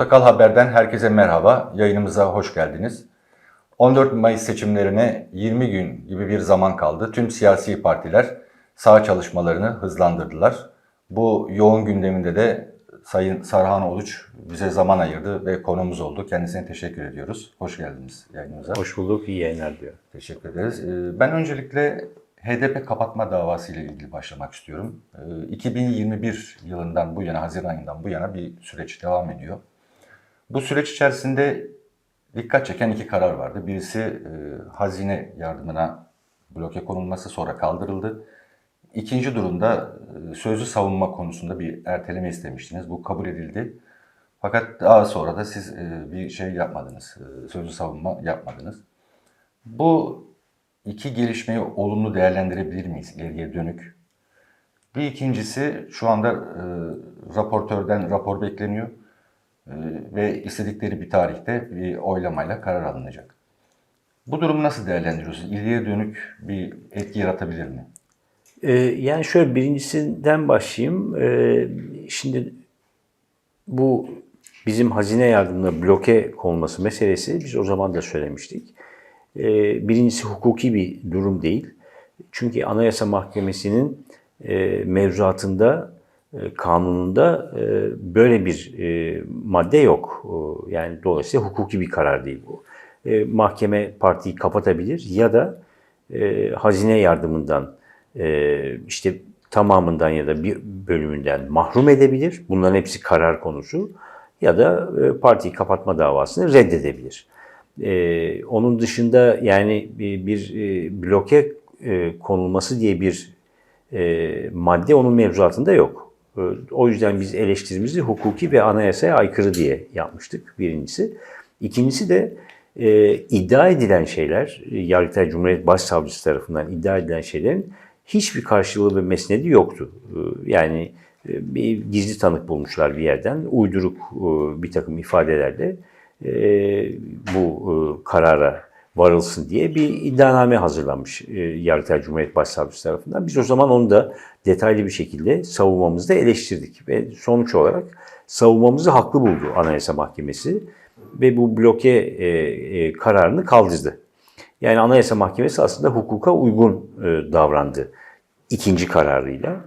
Portakal Haber'den herkese merhaba. Yayınımıza hoş geldiniz. 14 Mayıs seçimlerine 20 gün gibi bir zaman kaldı. Tüm siyasi partiler sağ çalışmalarını hızlandırdılar. Bu yoğun gündeminde de Sayın Sarhan Oluç bize zaman ayırdı ve konumuz oldu. Kendisine teşekkür ediyoruz. Hoş geldiniz yayınımıza. Hoş bulduk, iyi yayınlar diyor. Teşekkür ederiz. Ee, Ben öncelikle HDP kapatma davası ile ilgili başlamak istiyorum. Ee, 2021 yılından bu yana, Haziran ayından bu yana bir süreç devam ediyor. Bu süreç içerisinde dikkat çeken iki karar vardı. Birisi e, hazine yardımına bloke konulması sonra kaldırıldı. İkinci durumda e, sözlü savunma konusunda bir erteleme istemiştiniz. Bu kabul edildi. Fakat daha sonra da siz e, bir şey yapmadınız, e, sözlü savunma yapmadınız. Bu iki gelişmeyi olumlu değerlendirebilir miyiz ileriye dönük? Bir ikincisi şu anda e, raportörden rapor bekleniyor ve istedikleri bir tarihte bir oylamayla karar alınacak. Bu durumu nasıl değerlendiriyorsunuz? İleriye dönük bir etki yaratabilir mi? Ee, yani şöyle birincisinden başlayayım. Ee, şimdi bu bizim hazine yardımına bloke konulması meselesi biz o zaman da söylemiştik. Ee, birincisi hukuki bir durum değil. Çünkü Anayasa Mahkemesi'nin e, mevzuatında, kanununda e, böyle bir e, madde yok. Yani dolayısıyla hukuki bir karar değil bu. E, mahkeme partiyi kapatabilir ya da e, hazine yardımından e, işte tamamından ya da bir bölümünden mahrum edebilir. Bunların hepsi karar konusu. Ya da e, partiyi kapatma davasını reddedebilir. E, onun dışında yani bir, e, bloke e, konulması diye bir e, madde onun mevzuatında yok. E, O yüzden biz eleştirimizi hukuki ve anayasaya aykırı diye yapmıştık birincisi. İkincisi de e, iddia edilen şeyler, e, Yargıtay Cumhuriyet Başsavcısı tarafından iddia edilen şeylerin hiçbir karşılığı ve mesnedi yoktu. E, Yani e, bir gizli tanık bulmuşlar bir yerden, uyduruk e, bir takım ifadelerle e, bu e, karara varılsın diye bir iddianame hazırlanmış e, Yargıtay Cumhuriyet Başsavcısı tarafından. Biz o zaman onu da detaylı bir şekilde savunmamızda eleştirdik ve sonuç olarak savunmamızı haklı buldu Anayasa Mahkemesi ve bu bloke e, e, kararını kaldırdı. Yani Anayasa Mahkemesi aslında hukuka uygun e, davrandı ikinci kararıyla.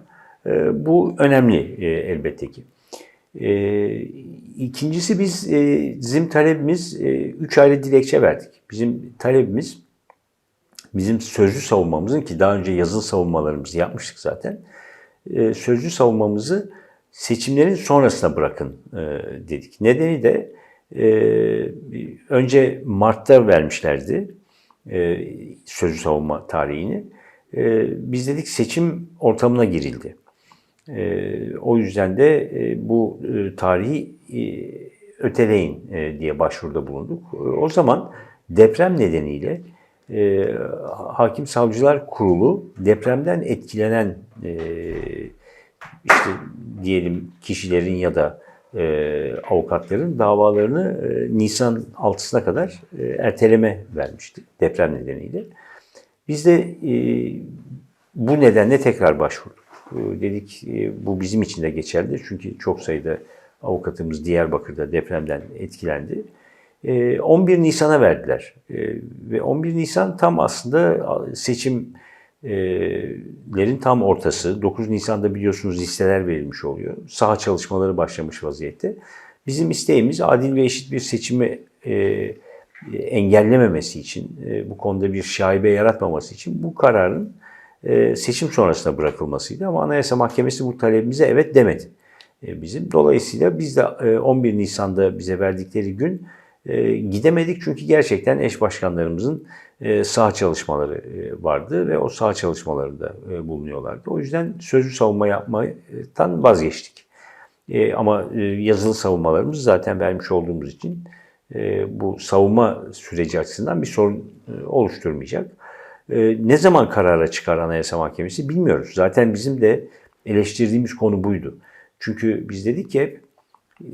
E, bu önemli e, elbette ki. E, ikincisi biz e, bizim talebimiz e, üç ayrı dilekçe verdik. Bizim talebimiz bizim sözlü savunmamızın ki daha önce yazılı savunmalarımızı yapmıştık zaten. E, sözlü savunmamızı seçimlerin sonrasına bırakın e, dedik. Nedeni de e, önce Mart'ta vermişlerdi e, sözlü savunma tarihini. E, biz dedik seçim ortamına girildi. E, o yüzden de e, bu e, tarihi e, öteleyin e, diye başvuruda bulunduk. E, o zaman deprem nedeniyle e, Hakim Savcılar Kurulu depremden etkilenen e, işte diyelim kişilerin ya da e, avukatların davalarını e, Nisan 6'sına kadar e, erteleme vermişti deprem nedeniyle. Biz de e, bu nedenle tekrar başvurduk. E, dedik e, bu bizim için de geçerli çünkü çok sayıda avukatımız Diyarbakır'da depremden etkilendi. E, 11 Nisan'a verdiler E, ve 11 Nisan tam aslında seçim lerin tam ortası. 9 Nisan'da biliyorsunuz listeler verilmiş oluyor. Saha çalışmaları başlamış vaziyette. Bizim isteğimiz adil ve eşit bir seçimi e, engellememesi için, e, bu konuda bir şaibe yaratmaması için bu kararın e, seçim sonrasına bırakılmasıydı. Ama Anayasa Mahkemesi bu talebimize evet demedi e, bizim. Dolayısıyla biz de e, 11 Nisan'da bize verdikleri gün e, gidemedik çünkü gerçekten eş başkanlarımızın e, saha çalışmaları e, vardı ve o saha çalışmalarında e, bulunuyorlardı. O yüzden sözlü savunma yapmaktan vazgeçtik. E, ama e, yazılı savunmalarımız zaten vermiş olduğumuz için e, bu savunma süreci açısından bir sorun e, oluşturmayacak. E, ne zaman karara çıkar Anayasa Mahkemesi bilmiyoruz. Zaten bizim de eleştirdiğimiz konu buydu. Çünkü biz dedik ki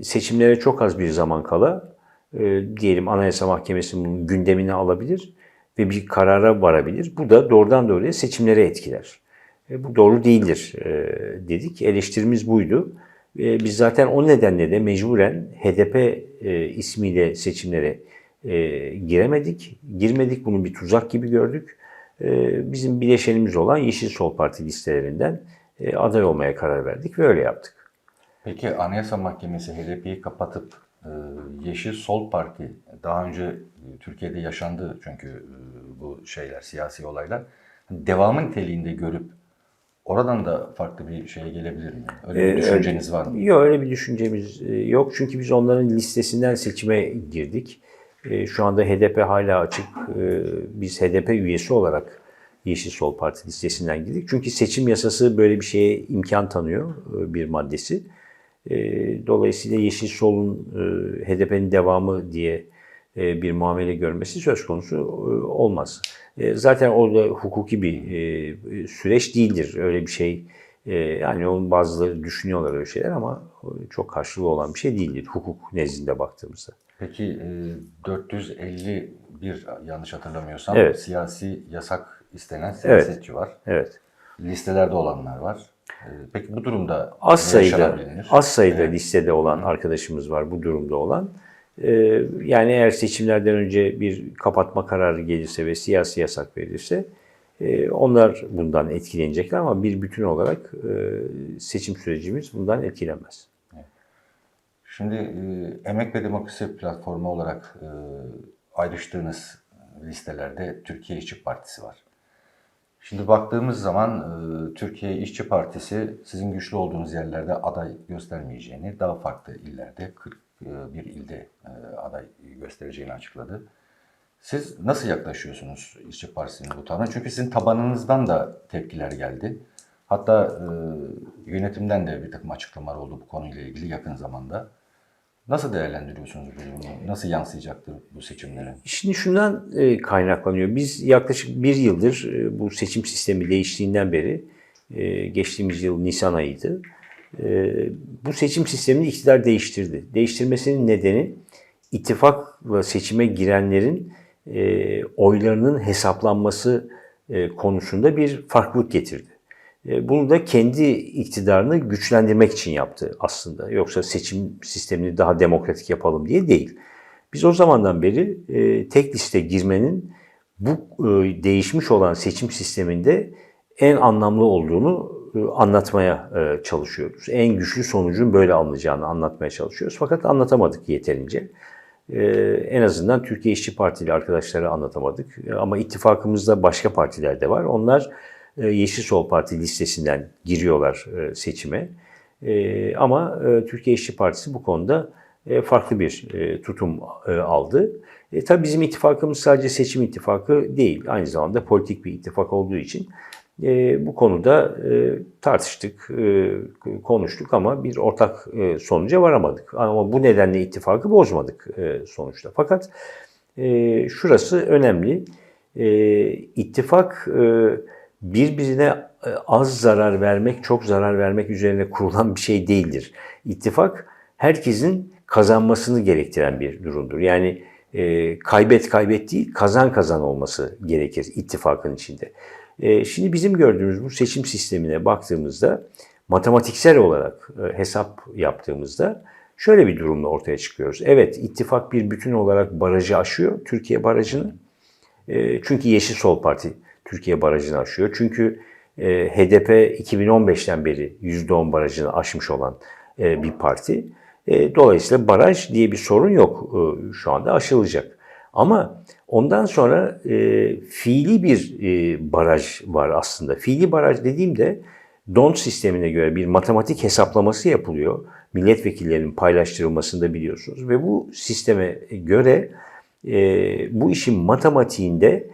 seçimlere çok az bir zaman kala e, diyelim Anayasa Mahkemesi bunun gündemine alabilir ve bir karara varabilir. Bu da doğrudan doğruya seçimlere etkiler. E, bu doğru değildir e, dedik. Eleştirimiz buydu. Biz zaten o nedenle de mecburen HDP ismiyle seçimlere giremedik. Girmedik bunu bir tuzak gibi gördük. E, bizim bileşenimiz olan Yeşil Sol Parti listelerinden e, aday olmaya karar verdik ve öyle yaptık. Peki Anayasa Mahkemesi HDP'yi kapatıp e, Yeşil Sol Parti daha önce e, Türkiye'de yaşandı çünkü bu şeyler siyasi olaylar devamın niteliğinde görüp oradan da farklı bir şeye gelebilir mi? Öyle bir Ee, düşünceniz var mı? Yok öyle bir düşüncemiz yok. Çünkü biz onların listesinden seçime girdik. E, Şu anda HDP hala açık. E, Biz HDP üyesi olarak Yeşil Sol Parti listesinden girdik. Çünkü seçim yasası böyle bir şeye imkan tanıyor e, bir maddesi. Dolayısıyla Yeşil Sol'un HDP'nin devamı diye bir muamele görmesi söz konusu olmaz. Zaten orada hukuki bir süreç değildir. Öyle bir şey yani onun bazıları düşünüyorlar öyle şeyler ama çok karşılığı olan bir şey değildir hukuk nezdinde baktığımızda. Peki e, 451 yanlış hatırlamıyorsam Evet. siyasi yasak istenen siyasetçi var. Evet. Listelerde olanlar var. E, Peki bu durumda Az sayıda az sayıda Evet. listede olan arkadaşımız var bu durumda olan. E, yani eğer seçimlerden önce bir kapatma kararı gelirse ve siyasi yasak verilirse e, onlar bundan etkilenecekler ama bir bütün olarak e, seçim sürecimiz bundan etkilenmez. Şimdi e, Emek ve Demokrasi Platformu olarak e, ayrıştığınız listelerde Türkiye İşçi Partisi var. Şimdi baktığımız zaman e, Türkiye İşçi Partisi sizin güçlü olduğunuz yerlerde aday göstermeyeceğini, daha farklı illerde 41 ilde e, aday göstereceğini açıkladı. Siz nasıl yaklaşıyorsunuz İşçi Partisi'nin bu tavrına? Çünkü sizin tabanınızdan da tepkiler geldi. Hatta e, yönetimden de bir takım açıklamalar oldu bu konuyla ilgili yakın zamanda. Nasıl değerlendiriyorsunuz bu durumu? Nasıl yansıyacaktır bu seçimlere? Şimdi şundan e, kaynaklanıyor. Biz yaklaşık bir yıldır e, bu seçim sistemi değiştiğinden beri, e, geçtiğimiz yıl Nisan ayıydı, bu seçim sistemini iktidar değiştirdi. Değiştirmesinin nedeni ittifakla seçime girenlerin oylarının hesaplanması konusunda bir farklılık getirdi. E, Bunu da kendi iktidarını güçlendirmek için yaptı aslında. Yoksa seçim sistemini daha demokratik yapalım diye değil. Biz o zamandan beri e, tek liste girmenin bu e, değişmiş olan seçim sisteminde en anlamlı olduğunu anlatmaya çalışıyoruz. En güçlü sonucun böyle alınacağını anlatmaya çalışıyoruz. Fakat anlatamadık yeterince. En azından Türkiye İşçi Partili arkadaşları anlatamadık. Ama ittifakımızda başka partiler de var. Onlar Yeşil Sol Parti listesinden giriyorlar e, seçime. E, Ama e, Türkiye İşçi Partisi bu konuda e, farklı bir e, tutum e, aldı. E, tabii bizim ittifakımız sadece seçim ittifakı değil. Aynı zamanda politik bir ittifak olduğu için e, bu konuda e, tartıştık, e, konuştuk ama bir ortak e, sonuca varamadık. Ama bu nedenle ittifakı bozmadık e, sonuçta. Fakat e, şurası önemli. E, ittifak e, birbirine e, az zarar vermek, çok zarar vermek üzerine kurulan bir şey değildir. İttifak herkesin kazanmasını gerektiren bir durumdur. Yani e, kaybet kaybet değil, kazan kazan olması gerekir ittifakın içinde. E, şimdi bizim gördüğümüz bu seçim sistemine baktığımızda matematiksel olarak e, hesap yaptığımızda şöyle bir durumla ortaya çıkıyoruz. Evet ittifak bir bütün olarak barajı aşıyor, Türkiye barajını. E, çünkü Yeşil Sol Parti Türkiye barajını aşıyor. Çünkü e, HDP 2015'ten beri %10 barajını aşmış olan e, bir parti. E, dolayısıyla baraj diye bir sorun yok e, şu anda aşılacak. Ama ondan sonra fiili bir baraj var aslında. Fiili baraj dediğimde DONT sistemine göre bir matematik hesaplaması yapılıyor. Milletvekillerinin paylaştırılmasında biliyorsunuz. Ve bu sisteme göre bu işin matematiğinde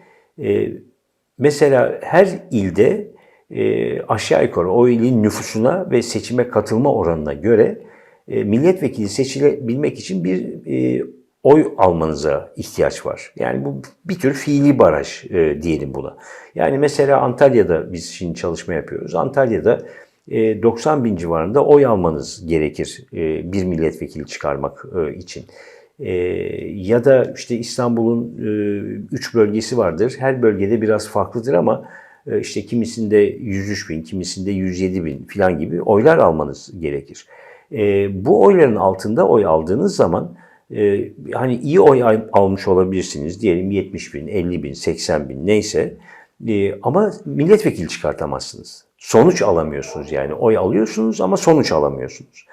mesela her ilde e, aşağı yukarı o ilin nüfusuna ve seçime katılma oranına göre e, milletvekili seçilebilmek için bir e, oy almanıza ihtiyaç var. Yani bu bir tür fiili baraj e, diyelim buna. Yani mesela Antalya'da biz şimdi çalışma yapıyoruz. Antalya'da e, 90 bin civarında oy almanız gerekir e, bir milletvekili çıkarmak e, için. E, ya da işte İstanbul'un 3 bölgesi vardır. Her bölgede biraz farklıdır ama e, işte kimisinde 103 bin, kimisinde 107 bin falan gibi oylar almanız gerekir. E, bu oyların altında oy aldığınız zaman e, hani iyi oy al- almış olabilirsiniz. Diyelim 70 bin, 50 bin, 80 bin neyse. E, ama milletvekili çıkartamazsınız. Sonuç alamıyorsunuz yani. Oy alıyorsunuz ama sonuç alamıyorsunuz.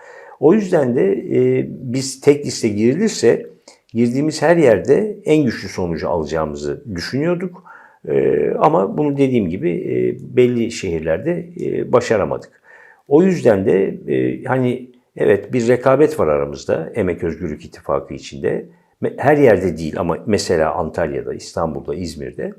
O yüzden de e, biz tek liste girilirse girdiğimiz her yerde en güçlü sonucu alacağımızı düşünüyorduk. E, ama bunu dediğim gibi e, belli şehirlerde e, başaramadık. O yüzden de e, hani evet bir rekabet var aramızda Emek Özgürlük İttifakı içinde. Her yerde değil ama mesela Antalya'da, İstanbul'da, İzmir'de.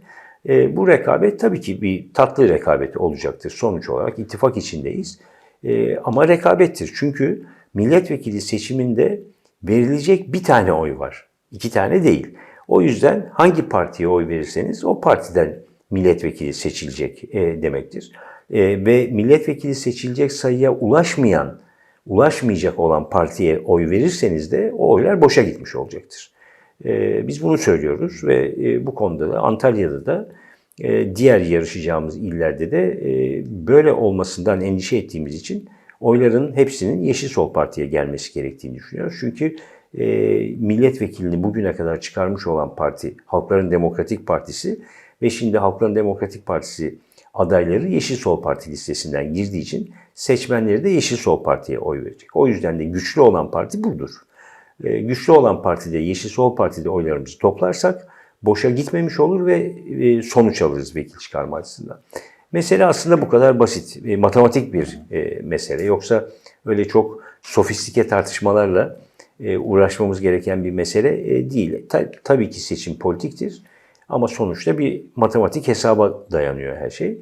E, bu rekabet tabii ki bir tatlı rekabet olacaktır. Sonuç olarak ittifak içindeyiz. E, ama rekabettir. Çünkü milletvekili seçiminde verilecek bir tane oy var. İki tane değil. O yüzden hangi partiye oy verirseniz o partiden milletvekili seçilecek e, demektir. E, ve milletvekili seçilecek sayıya ulaşmayan, ulaşmayacak olan partiye oy verirseniz de o oylar boşa gitmiş olacaktır. E, biz bunu söylüyoruz ve e, bu konuda da Antalya'da da e, diğer yarışacağımız illerde de e, böyle olmasından endişe ettiğimiz için oyların hepsinin Yeşil Sol Parti'ye gelmesi gerektiğini düşünüyoruz. Çünkü e, milletvekilini bugüne kadar çıkarmış olan parti Halkların Demokratik Partisi ve şimdi Halkların Demokratik Partisi adayları Yeşil Sol Parti listesinden girdiği için seçmenleri de Yeşil Sol Parti'ye oy verecek. O yüzden de güçlü olan parti budur. E, güçlü olan partide, Yeşil Sol Parti'de oylarımızı toplarsak boşa gitmemiş olur ve e, sonuç alırız vekil çıkarma açısından. Mesele aslında bu kadar basit, e, matematik bir e, mesele. Yoksa öyle çok sofistike tartışmalarla e, uğraşmamız gereken bir mesele değil. Ta- tabii ki seçim politiktir ama sonuçta bir matematik hesaba dayanıyor her şey.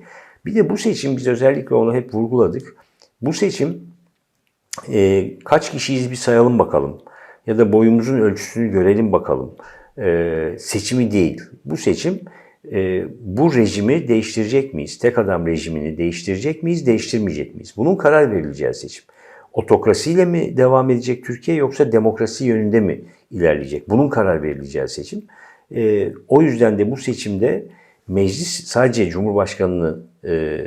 Bir de bu seçim biz özellikle onu hep vurguladık. Bu seçim kaç kişiyiz bir sayalım bakalım. Ya da boyumuzun ölçüsünü görelim bakalım. Seçimi değil. Bu seçim e, bu rejimi değiştirecek miyiz? Tek adam rejimini değiştirecek miyiz, değiştirmeyecek miyiz? Bunun karar verileceği seçim. Otokrasiyle mi devam edecek Türkiye yoksa demokrasi yönünde mi ilerleyecek? Bunun karar verileceği seçim. E, o yüzden de bu seçimde meclis sadece Cumhurbaşkanı'nı e,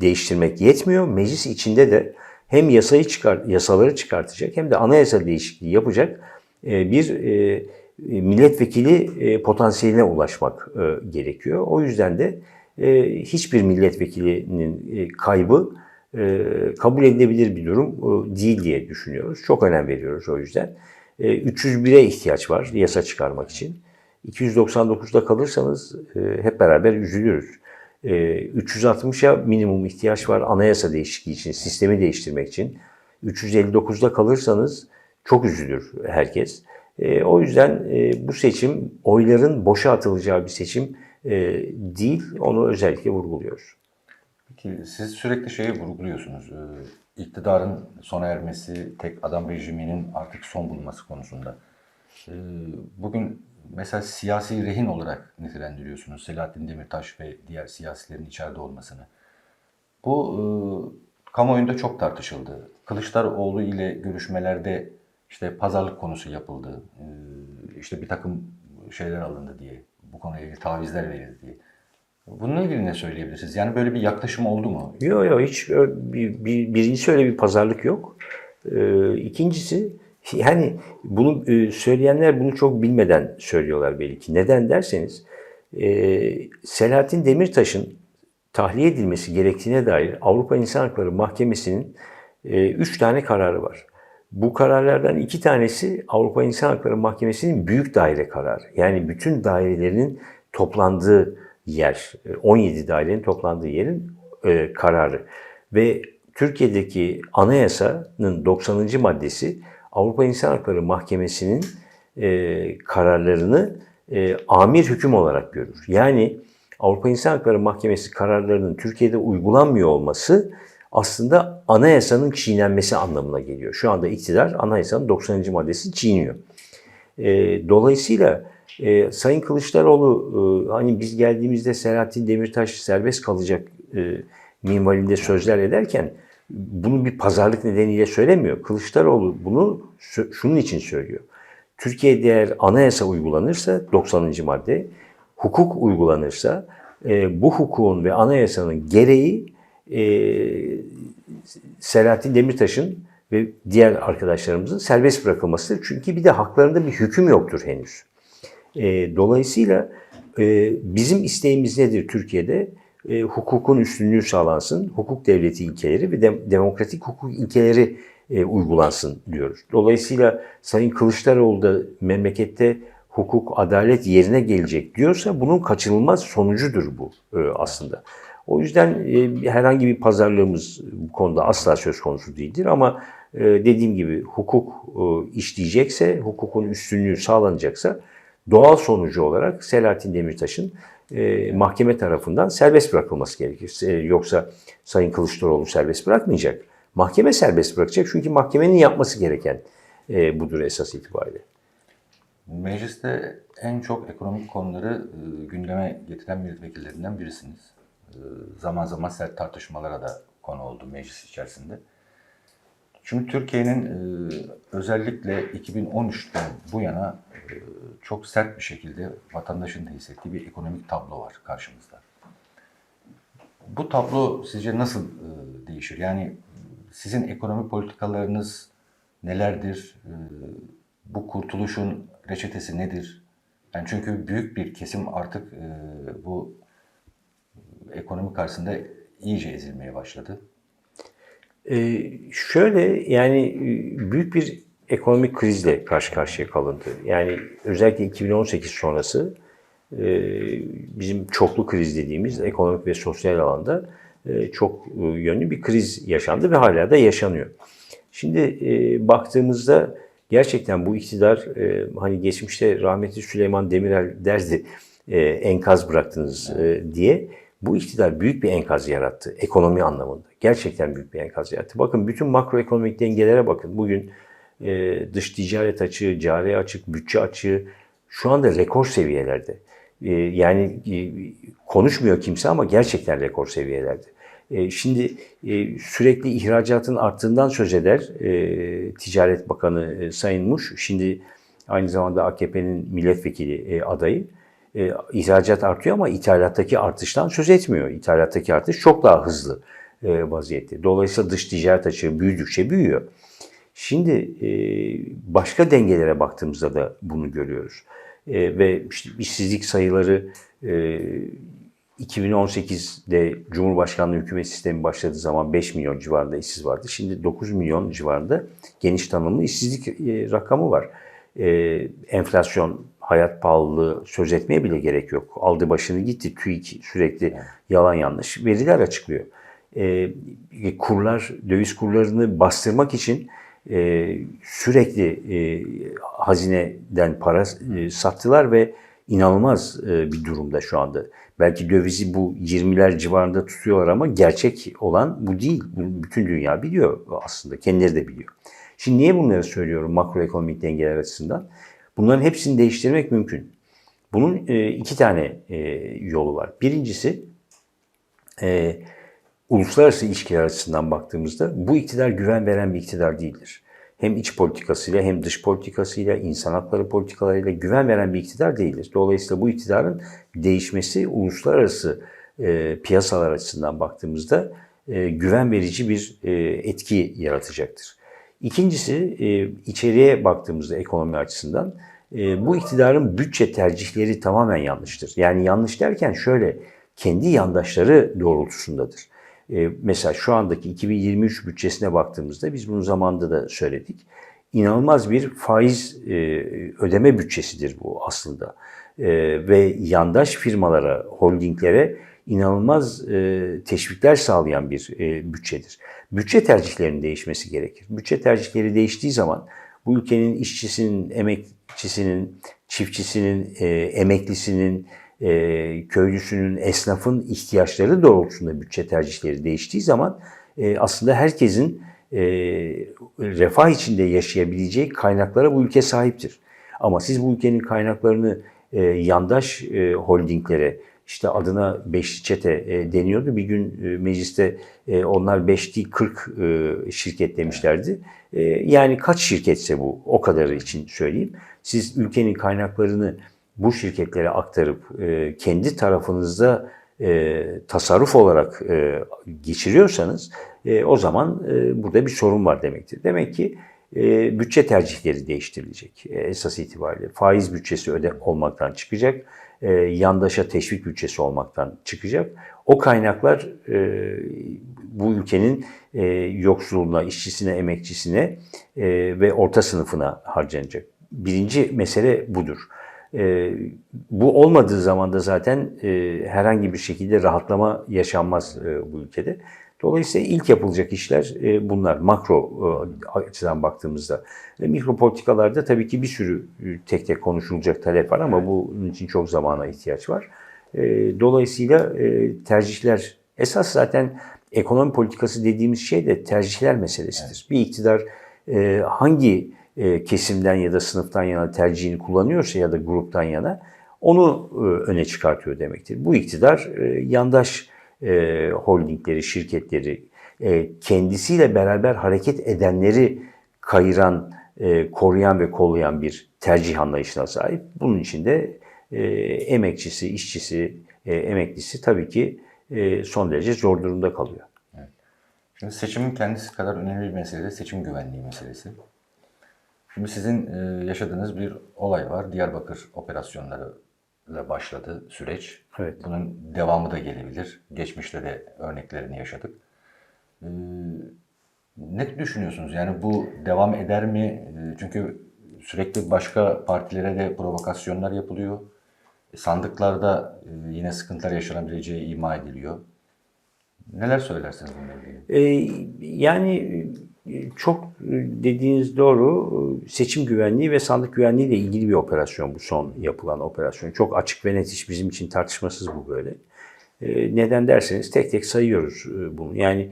değiştirmek yetmiyor. Meclis içinde de hem yasayı çıkar, yasaları çıkartacak hem de anayasa değişikliği yapacak e, bir e, milletvekili e, potansiyeline ulaşmak e, gerekiyor. O yüzden de e, hiçbir milletvekilinin e, kaybı e, kabul edilebilir bir durum e, değil diye düşünüyoruz. Çok önem veriyoruz o yüzden. E, 301'e ihtiyaç var yasa çıkarmak için. 299'da kalırsanız e, hep beraber üzülürüz. E, 360'a minimum ihtiyaç var anayasa değişikliği için, sistemi değiştirmek için. 359'da kalırsanız çok üzülür herkes. E, o yüzden e, bu seçim oyların boşa atılacağı bir seçim e, değil. Onu özellikle vurguluyoruz. Peki siz sürekli şeyi vurguluyorsunuz. Ee, iktidarın sona ermesi, tek adam rejiminin artık son bulması konusunda. Ee, bugün mesela siyasi rehin olarak nitelendiriyorsunuz Selahattin Demirtaş ve diğer siyasilerin içeride olmasını. Bu e, kamuoyunda çok tartışıldı. Kılıçdaroğlu ile görüşmelerde işte pazarlık konusu yapıldı. Ee, işte bir takım şeyler alındı diye. Bu konuyla ilgili tavizler verildi diye. Bununla ilgili ne söyleyebilirsiniz? Yani böyle bir yaklaşım oldu mu? Yok yok hiç bir, bir, birincisi öyle bir pazarlık yok. Ee, ikincisi yani bunu e, söyleyenler bunu çok bilmeden söylüyorlar belki. Neden derseniz e, Selahattin Demirtaş'ın tahliye edilmesi gerektiğine dair Avrupa İnsan Hakları Mahkemesi'nin e, üç tane kararı var. Bu kararlardan iki tanesi Avrupa İnsan Hakları Mahkemesi'nin büyük daire kararı. Yani bütün dairelerin toplandığı yer, e, 17 dairenin toplandığı yerin e, kararı. Ve Türkiye'deki anayasanın 90. maddesi Avrupa İnsan Hakları Mahkemesi'nin e, kararlarını e, amir hüküm olarak görür. Yani Avrupa İnsan Hakları Mahkemesi kararlarının Türkiye'de uygulanmıyor olması aslında anayasanın çiğnenmesi anlamına geliyor. Şu anda iktidar anayasanın 90. maddesini çiğniyor. E, dolayısıyla e, Sayın Kılıçdaroğlu e, hani biz geldiğimizde Selahattin Demirtaş serbest kalacak e, minvalinde sözler ederken bunu bir pazarlık nedeniyle söylemiyor. Kılıçdaroğlu bunu şunun için söylüyor. Türkiye'de eğer anayasa uygulanırsa 90. madde, hukuk uygulanırsa e, bu hukukun ve anayasanın gereği e, Selahattin Demirtaş'ın ve diğer arkadaşlarımızın serbest bırakılmasıdır. Çünkü bir de haklarında bir hüküm yoktur henüz. E, dolayısıyla e, bizim isteğimiz nedir Türkiye'de? E, hukukun üstünlüğü sağlansın, hukuk devleti ilkeleri ve de- demokratik hukuk ilkeleri e, uygulansın diyoruz. Dolayısıyla Sayın Kılıçdaroğlu da memlekette hukuk, adalet yerine gelecek diyorsa bunun kaçınılmaz sonucudur bu e, aslında. O yüzden e, herhangi bir pazarlığımız bu konuda asla söz konusu değildir ama e, dediğim gibi hukuk e, işleyecekse, hukukun üstünlüğü sağlanacaksa doğal sonucu olarak Selahattin Demirtaş'ın mahkeme tarafından serbest bırakılması gerekir. Yoksa Sayın Kılıçdaroğlu serbest bırakmayacak. Mahkeme serbest bırakacak çünkü mahkemenin yapması gereken budur esas itibariyle. Mecliste en çok ekonomik konuları gündeme getiren milletvekillerinden birisiniz. E, zaman zaman sert tartışmalara da konu oldu meclis içerisinde. Şimdi Türkiye'nin e, özellikle 2013'ten bu yana e, çok sert bir şekilde vatandaşın da hissettiği bir ekonomik tablo var karşımızda. Bu tablo sizce nasıl e, değişir? Yani sizin ekonomi politikalarınız nelerdir? Bu kurtuluşun reçetesi nedir? Yani çünkü büyük bir kesim artık bu ekonomi karşısında iyice ezilmeye başladı. Ee, şöyle yani e, büyük bir ekonomik krizle karşı karşıya kalındı. Yani özellikle 2018 sonrası e, bizim çoklu kriz dediğimiz ekonomik ve sosyal alanda e, çok e, yönlü bir kriz yaşandı ve hala da yaşanıyor. Şimdi e, baktığımızda gerçekten bu iktidar e, hani geçmişte rahmetli Süleyman Demirel derdi e, enkaz bıraktınız e, diye. Bu iktidar büyük bir enkaz yarattı ekonomi anlamında. Gerçekten büyük bir enkaz yarattı. Bakın bütün makroekonomik dengelere bakın. Bugün e, dış ticaret açığı, cari açık, bütçe açığı şu anda rekor seviyelerde. E, yani e, konuşmuyor kimse ama gerçekten rekor seviyelerde. E, şimdi e, sürekli ihracatın arttığından söz eder e, Ticaret Bakanı e, Sayın Muş. Şimdi aynı zamanda AKP'nin milletvekili e, adayı. E, ihracat artıyor ama ithalattaki artıştan söz etmiyor. İthalattaki artış çok daha hızlı e, vaziyette. Dolayısıyla dış ticaret açığı büyüdükçe büyüyor. Şimdi e, başka dengelere baktığımızda da bunu görüyoruz. E, ve işte işsizlik sayıları e, 2018'de Cumhurbaşkanlığı hükümet sistemi başladığı zaman 5 milyon civarında işsiz vardı. Şimdi 9 milyon civarında geniş tanımlı işsizlik e, rakamı var. E, enflasyon, hayat pahalılığı söz etmeye bile gerek yok. Aldı başını gitti. TÜİK sürekli yalan yanlış veriler açıklıyor. E, kurlar, döviz kurlarını bastırmak için e, sürekli e, hazineden para e, sattılar ve inanılmaz e, bir durumda şu anda. Belki dövizi bu 20'ler civarında tutuyorlar ama gerçek olan bu değil. Bunu bütün dünya biliyor aslında. Kendileri de biliyor. Şimdi niye bunları söylüyorum makroekonomik dengeler açısından? Bunların hepsini değiştirmek mümkün. Bunun e, iki tane e, yolu var. Birincisi e, uluslararası ilişkiler açısından baktığımızda bu iktidar güven veren bir iktidar değildir. Hem iç politikasıyla hem dış politikasıyla, insan hakları politikalarıyla güven veren bir iktidar değildir. Dolayısıyla bu iktidarın değişmesi uluslararası piyasalar açısından baktığımızda güven verici bir etki yaratacaktır. İkincisi e, içeriye baktığımızda ekonomi açısından e, bu iktidarın bütçe tercihleri tamamen yanlıştır. Yani yanlış derken şöyle kendi yandaşları doğrultusundadır. E, mesela şu andaki 2023 bütçesine baktığımızda biz bunu zamanda da söyledik. İnanılmaz bir faiz ödeme bütçesidir bu aslında. Ve yandaş firmalara, holdinglere inanılmaz e, teşvikler sağlayan bir e, bütçedir. Bütçe tercihlerinin değişmesi gerekir. Bütçe tercihleri değiştiği zaman bu ülkenin işçisinin, emekçisinin, çiftçisinin, e, emeklisinin, e, köylüsünün, esnafın ihtiyaçları doğrultusunda bütçe tercihleri değiştiği zaman e, aslında herkesin e, refah içinde yaşayabileceği kaynaklara bu ülke sahiptir. Ama siz bu ülkenin kaynaklarını e, yandaş e, holdinglere, işte adına beşli çete e, deniyordu. Bir gün e, mecliste e, onlar beş değil 40 e, şirket demişlerdi. Yani kaç şirketse bu o kadarı için söyleyeyim. Siz ülkenin kaynaklarını bu şirketlere aktarıp kendi tarafınızda tasarruf olarak geçiriyorsanız o zaman burada bir sorun var demektir. Demek ki e, bütçe tercihleri değiştirilecek e, esas itibariyle. Faiz bütçesi öde olmaktan çıkacak, e, yandaşa teşvik bütçesi olmaktan çıkacak. O kaynaklar e, bu ülkenin yoksulluğuna, işçisine, emekçisine ve orta sınıfına harcanacak. Birinci mesele budur. Bu olmadığı zaman da zaten herhangi bir şekilde rahatlama yaşanmaz bu ülkede. Dolayısıyla ilk yapılacak işler e, bunlar makro e, açıdan baktığımızda. Ve mikro politikalarda tabii ki bir sürü e, tek tek konuşulacak talep var ama bunun için çok zamana ihtiyaç var. E, dolayısıyla e, tercihler esas zaten ekonomi politikası dediğimiz şey de tercihler meselesidir. Bir iktidar e, hangi e, kesimden ya da sınıftan yana tercihini kullanıyorsa ya da gruptan yana onu e, öne çıkartıyor demektir. Bu iktidar e, yandaş e, holdingleri, şirketleri, e, kendisiyle beraber hareket edenleri kayıran, e, koruyan ve kollayan bir tercih anlayışına sahip. Bunun için de e, emekçisi, işçisi, e, emeklisi tabii ki e, son derece zor durumda kalıyor. Şimdi seçimin kendisi kadar önemli bir mesele de seçim güvenliği meselesi. Şimdi sizin e, yaşadığınız bir olay var. Diyarbakır operasyonlarıyla başladı süreç. Evet. Bunun devamı da gelebilir. Geçmişte de örneklerini yaşadık. E, ne düşünüyorsunuz? Yani bu devam eder mi? E, çünkü sürekli başka partilere de provokasyonlar yapılıyor. E, sandıklarda e, yine sıkıntılar yaşanabileceği ima ediliyor. Neler söylersiniz bununla ilgili? Ee, yani çok dediğiniz doğru seçim güvenliği ve sandık güvenliği ile ilgili bir operasyon bu son yapılan operasyon. Çok açık ve net iş bizim için tartışmasız bu böyle. Ee, neden derseniz tek tek sayıyoruz e, bunu. Yani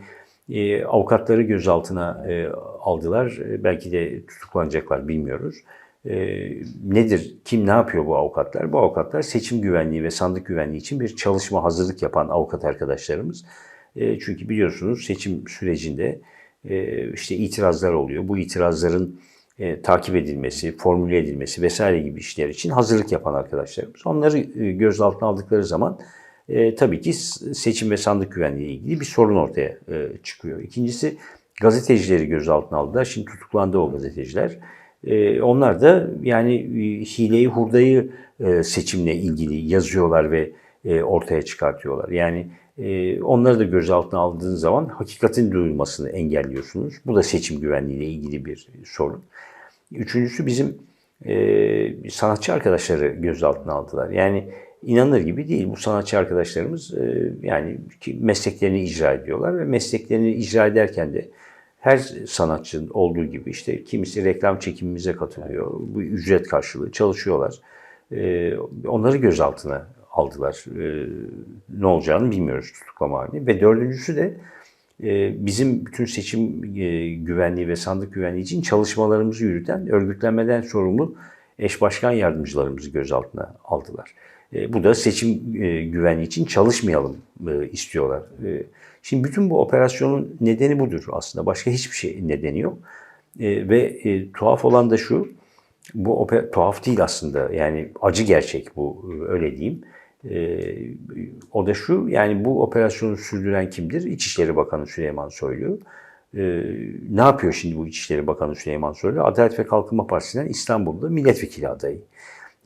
e, avukatları gözaltına e, aldılar. E, belki de tutuklanacaklar bilmiyoruz. E, nedir? Kim ne yapıyor bu avukatlar? Bu avukatlar seçim güvenliği ve sandık güvenliği için bir çalışma hazırlık yapan avukat arkadaşlarımız. E, çünkü biliyorsunuz seçim sürecinde e, işte itirazlar oluyor. Bu itirazların e, takip edilmesi, formüle edilmesi vesaire gibi işler için hazırlık yapan arkadaşlarımız. Onları e, gözaltına aldıkları zaman e, tabii ki seçim ve sandık güvenliği ile ilgili bir sorun ortaya e, çıkıyor. İkincisi gazetecileri gözaltına aldılar. Şimdi tutuklandı o gazeteciler. E, onlar da yani e, hileyi hurdayı e, seçimle ilgili yazıyorlar ve e, ortaya çıkartıyorlar. Yani e, onları da gözaltına aldığınız zaman hakikatin duyulmasını engelliyorsunuz. Bu da seçim güvenliği ile ilgili bir sorun. Üçüncüsü bizim e, sanatçı arkadaşları gözaltına aldılar. Yani inanılır gibi değil. Bu sanatçı arkadaşlarımız e, yani mesleklerini icra ediyorlar ve mesleklerini icra ederken de her sanatçının olduğu gibi işte kimisi reklam çekimimize katılıyor. Bu ücret karşılığı çalışıyorlar. E, onları gözaltına aldılar. E, ne olacağını bilmiyoruz tutuklama halini. Ve dördüncüsü de e, bizim bütün seçim e, güvenliği ve sandık güvenliği için çalışmalarımızı yürüten örgütlenmeden sorumlu eş başkan yardımcılarımızı gözaltına aldılar. E, bu da seçim e, güvenliği için çalışmayalım e, istiyorlar. E, şimdi bütün bu operasyonun nedeni budur aslında. Başka hiçbir şey nedeni yok. E, ve e, tuhaf olan da şu, bu tuhaf değil aslında. Yani acı gerçek bu, öyle diyeyim. E, o da şu, yani bu operasyonu sürdüren kimdir? İçişleri Bakanı Süleyman Soylu. E, ne yapıyor şimdi bu İçişleri Bakanı Süleyman Soylu? Adalet ve Kalkınma Partisi'nden İstanbul'da milletvekili adayı.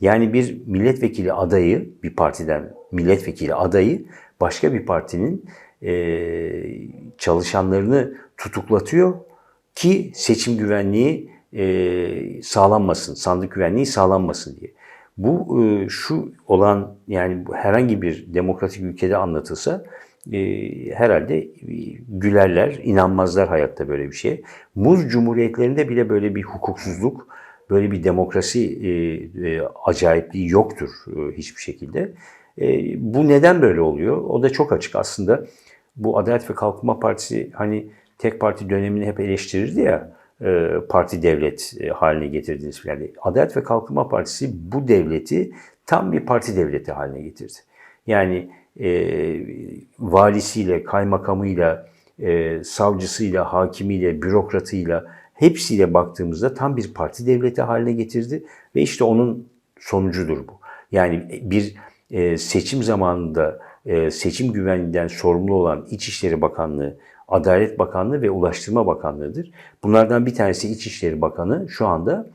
Yani bir milletvekili adayı, bir partiden milletvekili adayı başka bir partinin e, çalışanlarını tutuklatıyor ki seçim güvenliği e, sağlanmasın, sandık güvenliği sağlanmasın diye. Bu e, şu olan yani herhangi bir demokratik ülkede anlatılsa e, herhalde e, gülerler, inanmazlar hayatta böyle bir şeye. Muz cumhuriyetlerinde bile böyle bir hukuksuzluk, böyle bir demokrasi acayipliği yoktur hiçbir şekilde. Bu neden böyle oluyor? O da çok açık aslında. Bu Adalet ve Kalkınma Partisi hani tek parti dönemini hep eleştirirdi ya parti devlet e, haline getirdiniz diye. Adalet ve Kalkınma Partisi bu devleti tam bir parti devleti haline getirdi. Yani e, valisiyle, kaymakamıyla, e, savcısıyla, hakimiyle, bürokratıyla hepsiyle baktığımızda tam bir parti devleti haline getirdi ve işte onun sonucudur bu. Yani bir e, seçim zamanında e, seçim güvenliğinden sorumlu olan İçişleri Bakanlığı, Adalet Bakanlığı ve Ulaştırma Bakanlığı'dır. Bunlardan bir tanesi İçişleri Bakanı şu anda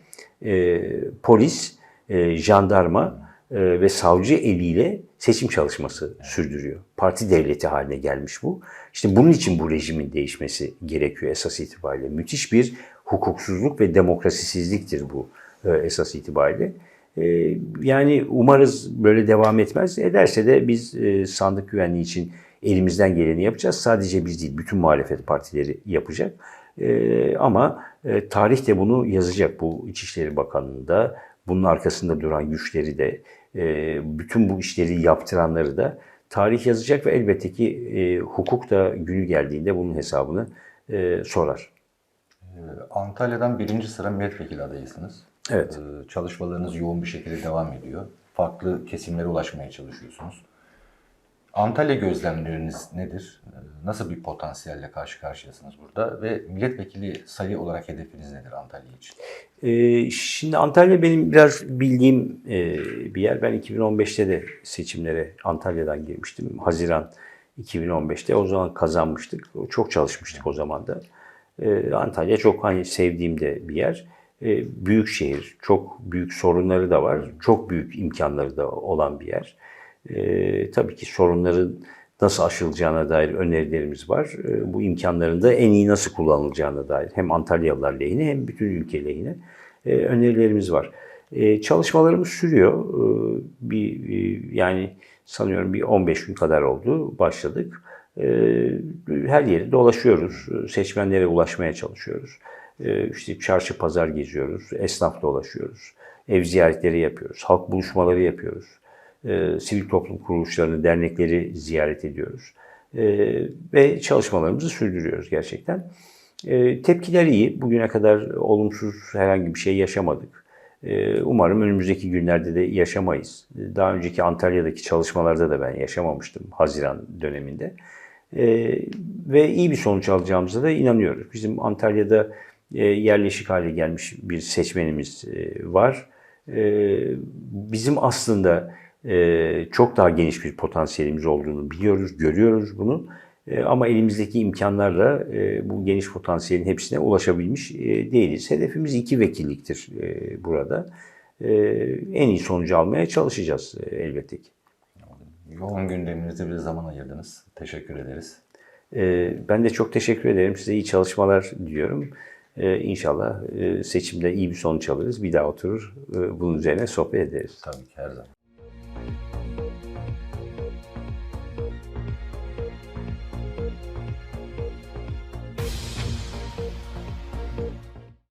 e, polis, e, jandarma e, ve savcı eliyle seçim çalışması sürdürüyor. Parti devleti haline gelmiş bu. İşte bunun için bu rejimin değişmesi gerekiyor esas itibariyle. Müthiş bir hukuksuzluk ve demokrasisizliktir bu e, esas itibariyle. E, yani umarız böyle devam etmez. Ederse de biz e, sandık güvenliği için elimizden geleni yapacağız. Sadece biz değil, bütün muhalefet partileri yapacak. E, ama e, tarih de bunu yazacak. Bu İçişleri Bakanlığı'nda, bunun arkasında duran güçleri de, e, bütün bu işleri yaptıranları da tarih yazacak ve elbette ki e, hukuk da günü geldiğinde bunun hesabını e, sorar. Antalya'dan birinci sıra milletvekili adayısınız. Evet. Ee, Çalışmalarınız yoğun bir şekilde devam ediyor. Farklı kesimlere ulaşmaya çalışıyorsunuz. Antalya gözlemleriniz nedir? Nasıl bir potansiyelle karşı karşıyasınız burada? Ve milletvekili sayı olarak hedefiniz nedir Antalya için? Ee, şimdi Antalya benim biraz bildiğim e, bir yer. Ben 2015'te de seçimlere Antalya'dan girmiştim. Haziran 2015'te. O zaman kazanmıştık. Çok çalışmıştık o zaman da. Ee, Antalya çok hani sevdiğim de bir yer. Ee, büyük şehir. Çok büyük sorunları da var. Çok büyük imkanları da olan bir yer. Ee, tabii ki sorunların nasıl aşılacağına dair önerilerimiz var. Ee, bu imkanların da en iyi nasıl kullanılacağına dair hem Antalyalılar lehine hem bütün ülke lehine e, önerilerimiz var. E, çalışmalarımız sürüyor. Bir e, yani sanıyorum bir 15 gün kadar oldu başladık. Her yeri dolaşıyoruz. Seçmenlere ulaşmaya çalışıyoruz. E, işte çarşı pazar geziyoruz. Esnafla dolaşıyoruz. Ev ziyaretleri yapıyoruz. Halk buluşmaları yapıyoruz. E, sivil toplum kuruluşlarını, dernekleri ziyaret ediyoruz. E, ve çalışmalarımızı sürdürüyoruz gerçekten. E, tepkiler iyi. Bugüne kadar olumsuz herhangi bir şey yaşamadık. E, umarım önümüzdeki günlerde de yaşamayız. Daha önceki Antalya'daki çalışmalarda da ben yaşamamıştım Haziran döneminde. E, ve iyi bir sonuç alacağımıza da inanıyoruz. Bizim Antalya'da e, yerleşik hale gelmiş bir seçmenimiz e, var. E, bizim aslında e, çok daha geniş bir potansiyelimiz olduğunu biliyoruz, görüyoruz bunu. E, ama elimizdeki imkanlarla e, bu geniş potansiyelin hepsine ulaşabilmiş e, değiliz. Hedefimiz iki vekilliktir e, burada. E, en iyi sonucu almaya çalışacağız e, elbette ki. Yoğun gündeminizde bir zaman ayırdınız. Teşekkür ederiz. E, ben de çok teşekkür ederim. Size iyi çalışmalar diliyorum. E, inşallah e, seçimde iyi bir sonuç alırız. Bir daha oturur e, bunun üzerine sohbet ederiz. Tabii ki her zaman.